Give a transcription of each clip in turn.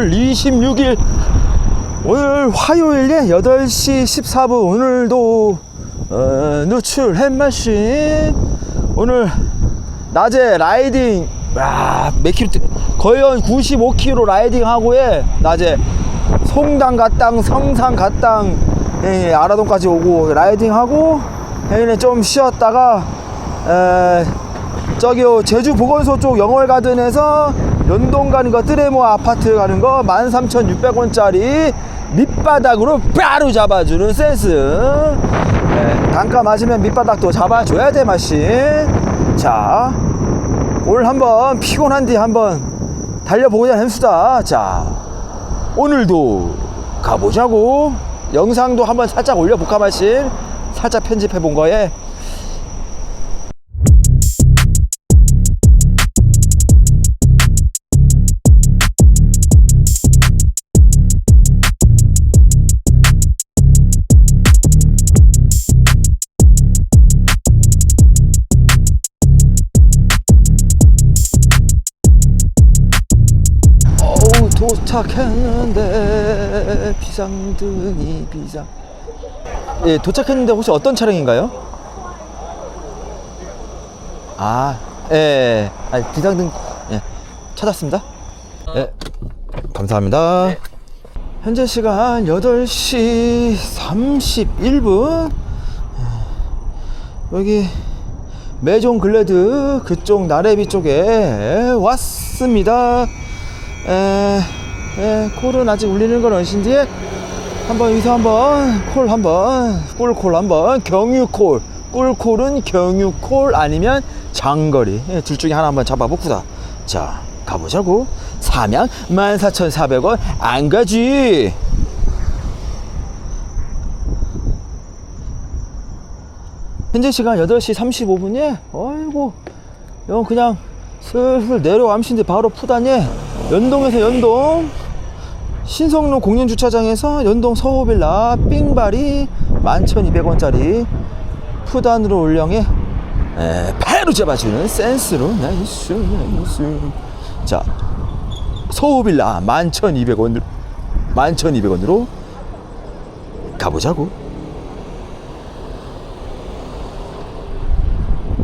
10월 26일 오늘 화요일에 8시 14분 오늘도 어, 노출 햇마신? 오늘 낮에 라이딩 와, 몇 킬로 뛰- 거의 한 95km 라이딩 하고에 낮에 송당 갔당 성산 갔당 예, 아라동까지 오고 라이딩 하고 예, 좀 쉬었다가 에, 저기요 제주 보건소 쪽 영월가든에서 연동 가는 거 뜨레모 아파트 가는 거 13,600원짜리 밑바닥으로 바로 잡아주는 센스. 예, 단가 맞으면 밑바닥도 잡아줘야 돼 마신. 자 오늘 한번 피곤한 뒤 한번 달려보고자 합시다. 자 오늘도 가보자고. 영상도 한번 살짝 올려볼까 마신? 살짝 편집해 본 거에 도착했는데 비상등이 비상 예 도착했는데 혹시 어떤 차량인가요? 아, 예, 예. 아, 비상등, 예, 찾았습니다. 예, 감사합니다. 현재 시간 8시 31분. 여기 메종 글래드 그쪽 나래비 쪽에 왔습니다. 에, 에, 콜은 아직 울리는 건 없신지? 한번 여기서 한번 콜 한번 꿀콜 한번 경유콜. 꿀콜은 경유콜 아니면 장거리. 예, 둘 중에 하나 한번 잡아보구다. 자 가보자고. 사명 14,400원 안 가지. 현재 시간 8시 35분에 어이구 형 그냥 슬슬 내려암신데 바로 푸다니. 연동에서 연동 신성로 공연주차장에서 연동 서호빌라 삥바리 11,200원짜리 푸단으로 올령에 에, 바로 잡아주는 센스로. 나이스 나이스. 자 서호빌라 11,200원으로 11,200원으로 가보자고.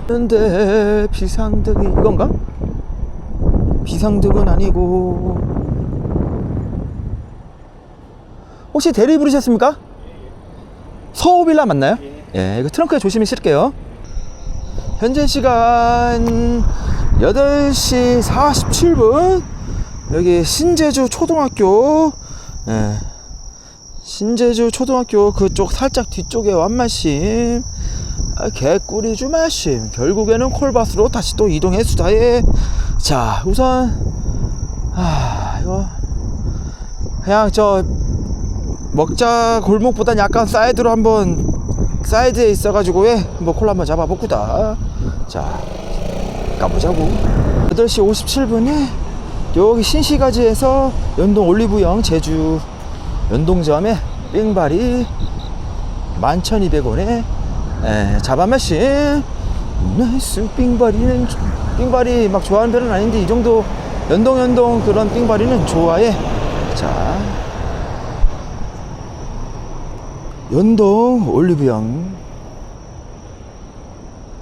근데 비상등이 이건가? 비상등은 아니고 혹시 대리 부르셨습니까? 서호빌라 맞나요? 예, 이거 트렁크에 조심히 실게요. 현재 시간 8시 47분. 여기 신제주 초등학교, 예, 신제주 초등학교 그쪽 살짝 뒤쪽에 완마심. 아, 개꿀이 주마심. 결국에는 콜바스로 다시 또 이동했수다. 예. 자, 우선, 아, 이거, 그냥 저, 먹자 골목보단 약간 사이드로 한번 사이드에 있어가지고 예, 뭐 콜라 한번 잡아보구다. 자 가보자고. 8시 57분에 여기 신시가지에서 연동 올리브영 제주 연동점에 삥바리 11,200원에 잡아마신. 나이스 삥바리는 삥바리 막 좋아하는 편은 아닌데 이 정도 연동 연동 그런 삥바리는 좋아해. 자 연동 올리브영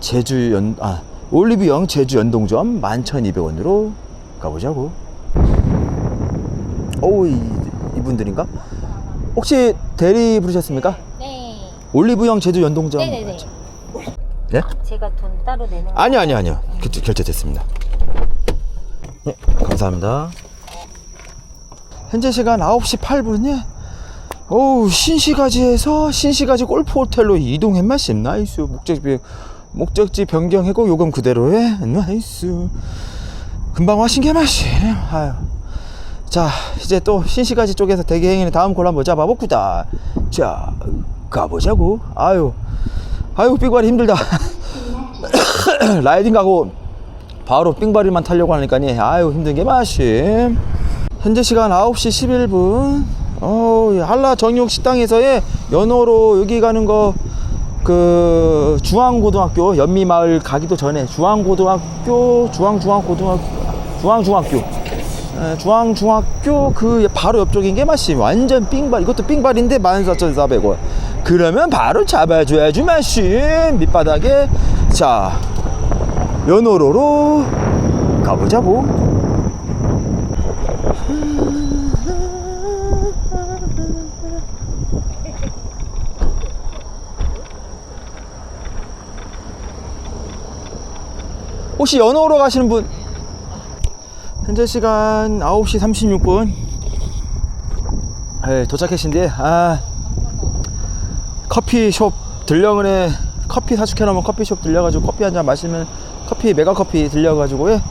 제주 연, 아, 올리브영 제주 연동점 11,200원으로 가보자고. 어우, 이, 이분들인가? 혹시 대리 부르셨습니까? 네. 올리브영 제주 연동점. 네네네. 맞죠? 네? 제가 돈 따로 내는 거. 아니요, 아니요, 아니요. 결제, 결제됐습니다. 네, 감사합니다. 현재 시간 9시 8분에 어우 신시가지에서 신시가지 골프 호텔로 이동했마심 나이스. 목적지 목적지 변경하고 요금 그대로에? 나이스. 금방 와신 게 마심 아유. 자 이제 또 신시가지 쪽에서 대기행위는 다음 콜 한번 잡아보구다. 자 가보자고. 아유. 아유 삐관이 힘들다. 라이딩 가고 바로 삥바리만 타려고 하니까 아유 힘든 게 마심 현재 시간 9시 11분 어 한라 정육 식당에서의 연어로 여기 가는 거 그 중앙고등학교 연미마을 가기도 전에 중앙고등학교 중앙중앙고등학교 중앙중학교. 에, 중앙중학교 그 바로 옆쪽인 게 마시 완전 삥발 이것도 삥발인데 14,400원. 그러면 바로 잡아줘야지 마시 밑바닥에 자 연호로로 가보자고 혹시 연호로 가시는 분? 현재 시간 9시 36분. 네, 도착했신데 아 커피숍 들려그래 커피 사주켜 놓으면 커피숍 들려가지고 커피 한 잔 마시면 커피 메가 커피 들려가지고 예,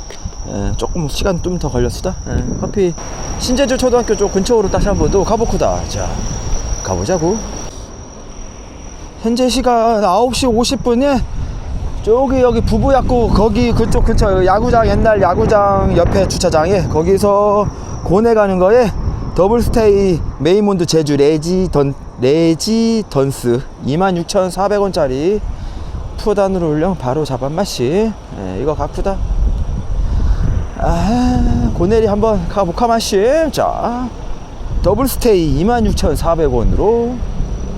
예, 조금 시간 좀 더 걸렸수다. 예, 커피 신제주 초등학교 쪽 근처로 다시 한번 또 가보쿠다. 자 가보자고. 현재 시간 9시 50분에 저기 여기 부부약국 거기 그쪽 근처 야구장 옛날 야구장 옆에 주차장에 거기서 고내 가는 거에 더블스테이 메이몬드 제주 레지 던 레지 던스 26,400원짜리 푸단으로 올려. 바로 잡았마시 예, 이거 가쿠다. 아 고내리 한번 가보카마시 자 더블스테이 26,400원으로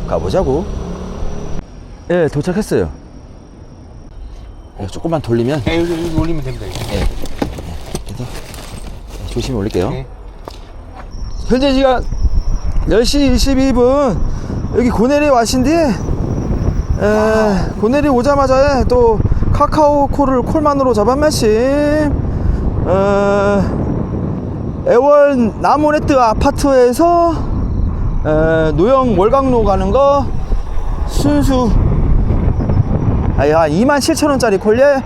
가보자고. 예 도착했어요 예, 조금만 돌리면 네, 여기, 여기 올리면 됩니다. 이거. 그래서 조심히 올릴게요. 네. 현재 시간 10시 22분 여기 고내리 와신디 에, 고내리 오자마자 또 카카오 콜을 콜만으로 잡아매시 어, 애월 나무네트 아파트에서 에, 노영 월강로 가는 거 순수 아야 27,000원짜리 콜에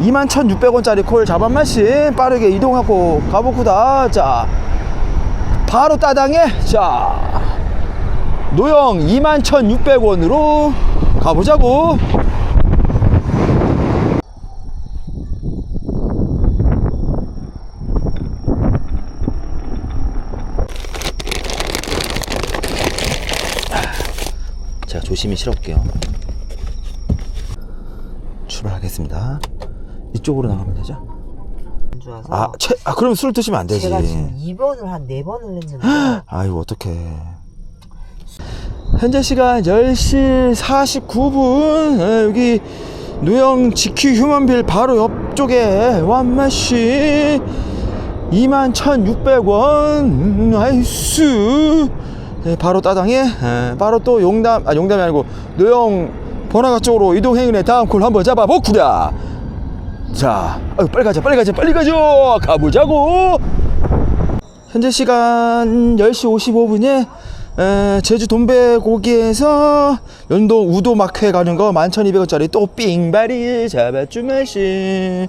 21,600원짜리 콜 잡아마시 빠르게 이동하고 가보구다. 자 바로 따당에 자 노영 21,600원으로 가보자고. 자 조심히 실어볼게요 출발하겠습니다. 이쪽으로 나가면 되죠? 좋아서 아, 채, 아 그럼 술 드시면 안 되지. 제가 지금 2번을 한 4번을 했는데. 아이고 어떡해. 현재 시간 10시 49분. 에, 여기 노영 지키 휴먼빌 바로 옆쪽에 완마시 21,600원. 나이스 네, 바로 따당에 에, 바로 또 용담 아 용담이 아니고 노영 번화가 쪽으로 이동행인의 다음 콜 한번 잡아보구다. 자 아유, 빨리 가자 빨리 가자 빨리 가자 가보자고. 현재 시간 10시 55분에 제주 돈배고기에서 연동 우도 막회 가는 거 11,200원짜리 또 삥바리 잡아주마시.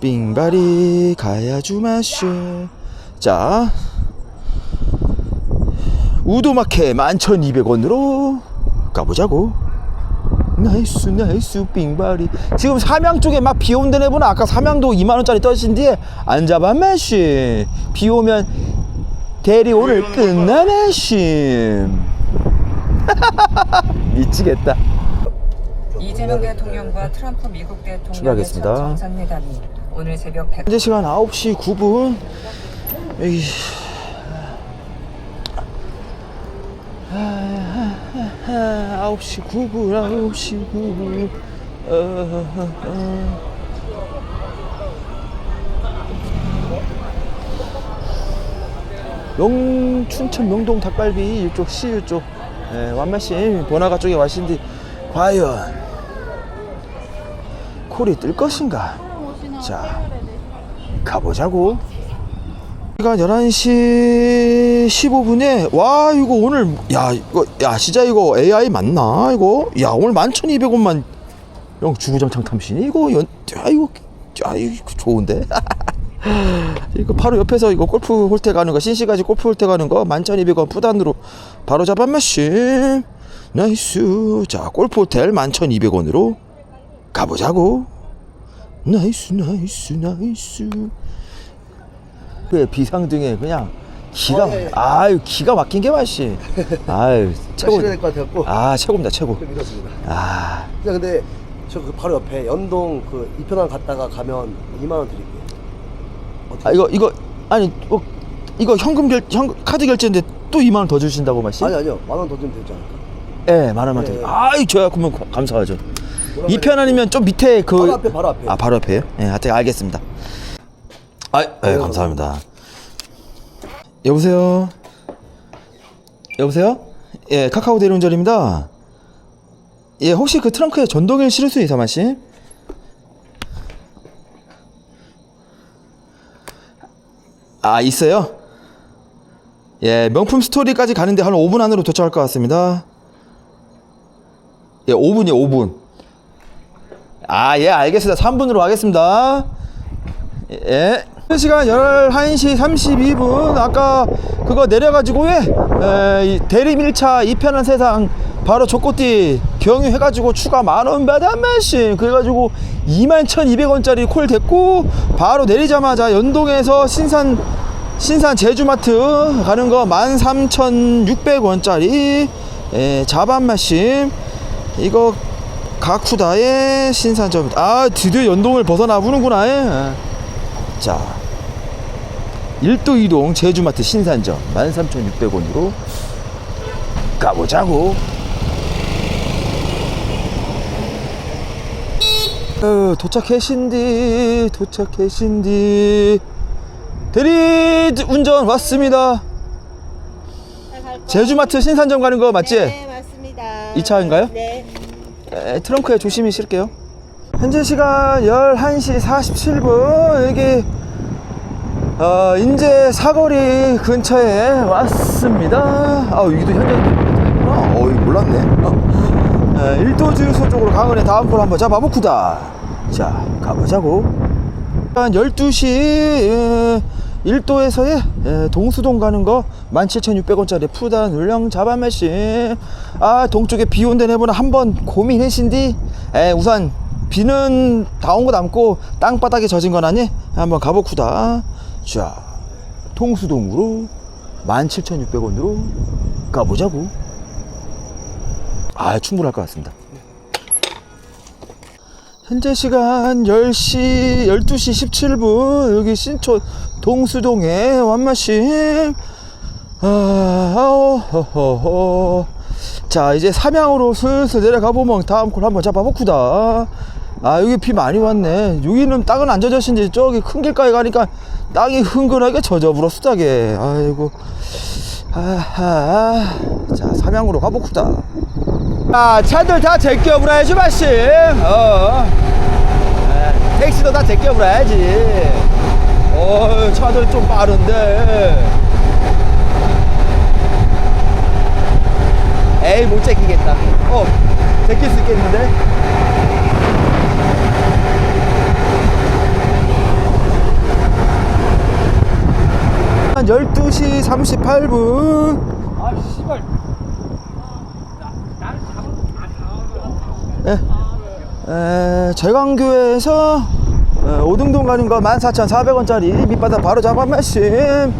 삥바리 가야주마시. 자 우도 막회 11,200원으로 가보자고 나이스 나이스 삥바리 지금 삼양 쪽에 막 비 온다는 애보나? 아까 삼양도 2만원짜리 떠신 뒤에 안 잡아마시 비 오면 대리 오늘 끝나마시 미치겠다. 이재명 대통령과 트럼프 미국 대통령의 출발하겠습니다. 첫 정상회담이 오늘 새벽 100... 현재 시간 9시 9분. 여기 아, 9시 9분 9시 9분 어, 어, 어. 영 춘천 명동 닭갈비 이쪽 시 이쪽. 예, 완마씨 번화가 쪽에 와신디. 과연 콜이 뜰 것인가? 자 가보자고 시간 11시 15분에 와 이거 오늘 야 이거 야 진짜 이거 AI 맞나 이거? 야 오늘 11,200원만 형 주구장창 탐시니 이거 연 야, 이거 야 이거 좋은데? 이거 바로 옆에서 이거 골프 홀때 가는 거 신시가지 골프 홀때 가는 거 11,200원 푸단으로 바로 잡아마시 나이스. 자 골프 호텔 11,200원으로 가보자고. 나이스 나이스 나이스 그 비상등에 그냥 기가 어, 예, 예. 아유 기가 막힌 게 맛이 아유 최고 될것 같아갖고 아 최고입니다 최고 좀 이렇습니다. 아 근데 저 그 바로 옆에 연동 그 이편항 갔다가 가면 2만 원 드릴게요. 아, 이거 이거 아니 어, 이거 현금 결 현, 카드 결제인데 또 2만 원 더 주신다고 말씀? 아니 아니요 만 원 더 주면 되지 않을까? 예, 만 원만 예, 더. 예. 아이 저야 그러면 가- 감사하죠. 이편 아니면 좀 밑에 그 바로 앞에 바로 앞에 아 바로 앞에요? 예, 하여튼 알겠습니다. 아, 예, 감사합니다. 여보세요. 여보세요? 예, 카카오 대리운전입니다. 예, 혹시 그 트렁크에 전동일 실을 수 있어, 마씨? 아, 있어요? 예, 명품 스토리까지 가는데 한 5분 안으로 도착할 것 같습니다. 예, 5분이요, 5분. 아, 예, 알겠습니다. 3분으로 하겠습니다. 예. 시간 11시 32분. 아까 그거 내려가지고 왜, 에, 이 대리밀차 이편한 세상 바로 조꼬띠 경유 해가지고 추가 만원 받아마신. 그래가지고 21,200원짜리 콜 됐고, 바로 내리자마자 연동해서 신산, 신산 제주마트 가는 거 13,600원짜리 예, 자반마심. 이거 가쿠다의 신산점. 아, 드디어 연동을 벗어나 보는구나. 예. 자, 1도 이동 제주마트 신산점 13,600원으로 가보자고. 어, 도착해신디, 도착해신디. 대리 운전 왔습니다. 제주마트 신산점 가는 거 맞지? 네, 맞습니다. 이 차인가요? 네. 에, 트렁크에 조심히 실게요. 현재 시간 11시 47분. 여기, 어, 인제 사거리 근처에 왔습니다. 아, 여기도 현장이구나. 어이, 몰랐네. 어. 에, 일도 주유소 쪽으로 강은에 다음 콜 한번 잡아보쿠다. 자, 가보자고. 한 12시, 에, 1도에서의 예, 동수동 가는 거 17,600원짜리 푸단 울령 잡아매시 아 동쪽에 비 온데 내보나 한번 고민해신디 에, 우선 비는 다 온 거 남고 땅바닥에 젖은 건 아니 한번 가보쿠다 자 동수동으로 17,600원으로 가보자고 아 충분할 것 같습니다 현재 시간 10시, 12시 17분, 여기 신촌 동수동에 완마심. 아, 아오, 허허허. 자, 이제 삼양으로 슬슬 내려가 보면 다음 콜 한번 잡아보쿠다. 아, 여기 비 많이 왔네. 여기는 땅은 안 젖었신지 저기 큰 길가에 가니까 땅이 흥건하게 젖어버렸수다게. 아이고. 아하. 자, 삼양으로 가보쿠다. 자, 차들 다 제껴불어야지, 마씨. 어. 에, 택시도 다 제껴불어야지. 어, 차들 좀 빠른데. 에이, 못 제끼겠다. 어, 제낄 수 있겠는데? 12시 38분. 아 씨발 예. 에, 재광교에서 에, 오등동 가는 거 14,400원짜리 밑바닥 바로 잡아 마심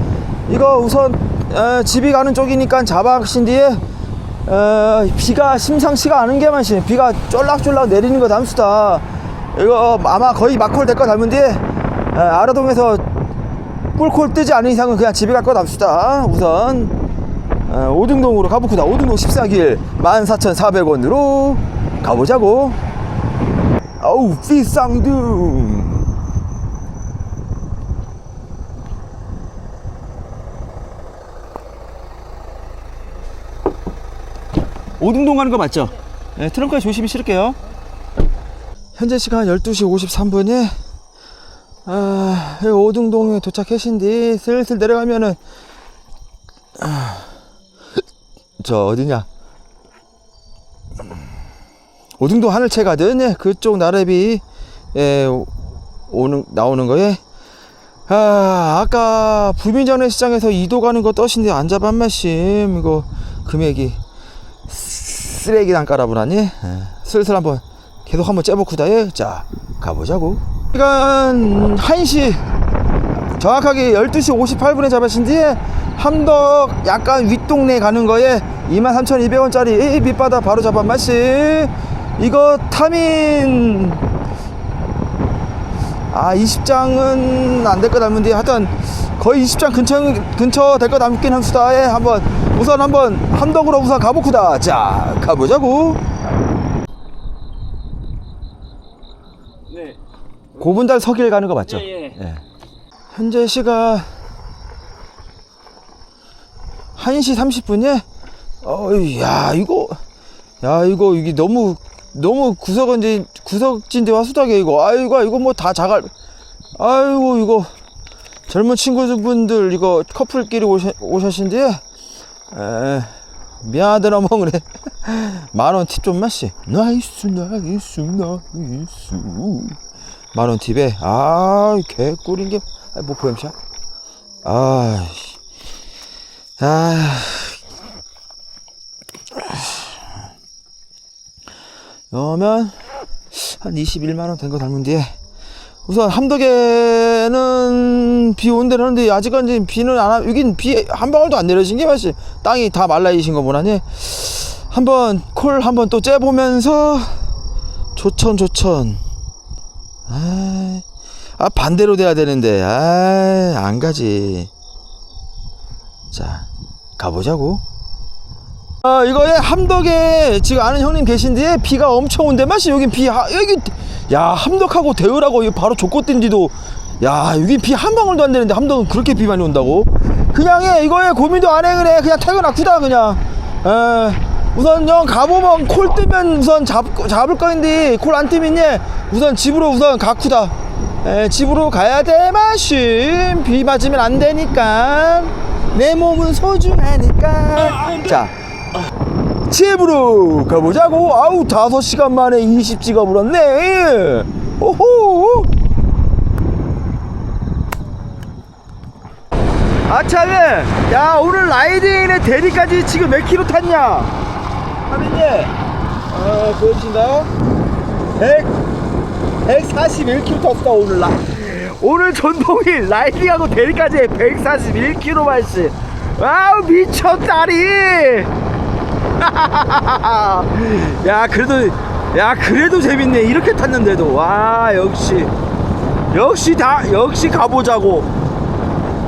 이거 우선 에, 집이 가는 쪽이니까 잡아신 뒤에 에, 비가 심상치가 않은 게 마심 비가 쫄락쫄락 내리는 거 담수다 이거 아마 거의 막콜 될거 닮은 뒤에 에, 아라동에서 꿀콜 뜨지 않은 이상은 그냥 집에 갈거 담수다. 우선 에, 오등동으로 가보쿠다. 오등동 14길 14,400원으로 가보자고. 어우 비쌍둥. 오등동 가는 거 맞죠? 네, 트렁크에 조심히 실을게요. 현재 시간 12시 53분에 아, 오등동에 도착하신 뒤 슬슬 내려가면은 아, 저 어디냐? 오등동 하늘채 가든 예, 그쪽 나래비 예, 오- 오는 나오는 거에? 아 아까 부민전의 시장에서 이도 가는 거 떠신데 안 잡은 말씀 이거 금액이 쓰레기 단가라보나니? 예, 슬슬 한번 계속 한번 째보쿠다 예. 자 가보자고 시간 1시 정확하게 12시 58분에 잡으신 뒤에 함덕 약간 윗동네 가는 거에 23,200원짜리 밑바닥 바로 잡아 마시 이거 타민. 아 20장은 안 될거 닮은데 하여튼 거의 20장 근처 근처 될 거 남긴 합시다에 한번 우선 한번 함덕으로 우선 가보쿠다. 자 가보자고 고분달 서길 가는 거 맞죠? 예, 예. 현재 시각 1시 30분에 어이 야 이거 야 이거 이게 너무 너무 구석은 구석진 데와 수다게 이거. 아이고 이거 뭐 다 자갈 아이고 이거 젊은 친구분들 이거 커플끼리 오셔, 오셨신데 에 미안하더라 뭐 그래. 만원 팁좀 마시. 나이스 나이스 나이스 만원 팁에? 아 개꿀인 게뭐 보엠샤 아 아, 그러면 한 21만 원 된 거 닮은 뒤에. 우선 함덕에는 비 온대는 하는데 이제 비는 안 하, 여긴 비 한 방울도 안 내려진 게 맛이 땅이 다 말라 이신 거 보나니? 한번 콜 한번 또 째보면서 조천 조천 아, 아 반대로 돼야 되는데. 아 안 가지. 자 가보자고. 아 이거에 함덕에 지금 아는 형님 계신데 비가 엄청 온대. 마시 여기 비 하, 여기 야 함덕하고 대우라고 이거 바로 족꽃된 뒤도. 야 여기 비 한 방울도 안 되는데 함덕은 그렇게 비 많이 온다고? 그냥 해. 이거에 고민도 안 해. 그래. 그냥 퇴근하쿠다 그냥. 에 우선 형 가보면 콜 뜨면 우선 잡, 잡을 거인데 콜 안 뜨면 예 우선 집으로 우선 가쿠다. 에 집으로 가야 돼 마심 비 맞으면 안 되니까. 내 몸은 소중하니까. 자 집으로 가보자고. 아우 다섯 시간 만에 20지가 불었네. 오호! 아차면 야 오늘 라이딩의 대리까지 지금 몇 킬로 탔냐 하민이 어 보여주신가요 100 141킬로 탔어 오늘 라 오늘 전동이 라이딩하고 대리까지 141킬로 말씨 와우 미쳤다리! 야 그래도 야 그래도 재밌네. 이렇게 탔는데도. 와 역시. 역시 다 역시 가보자고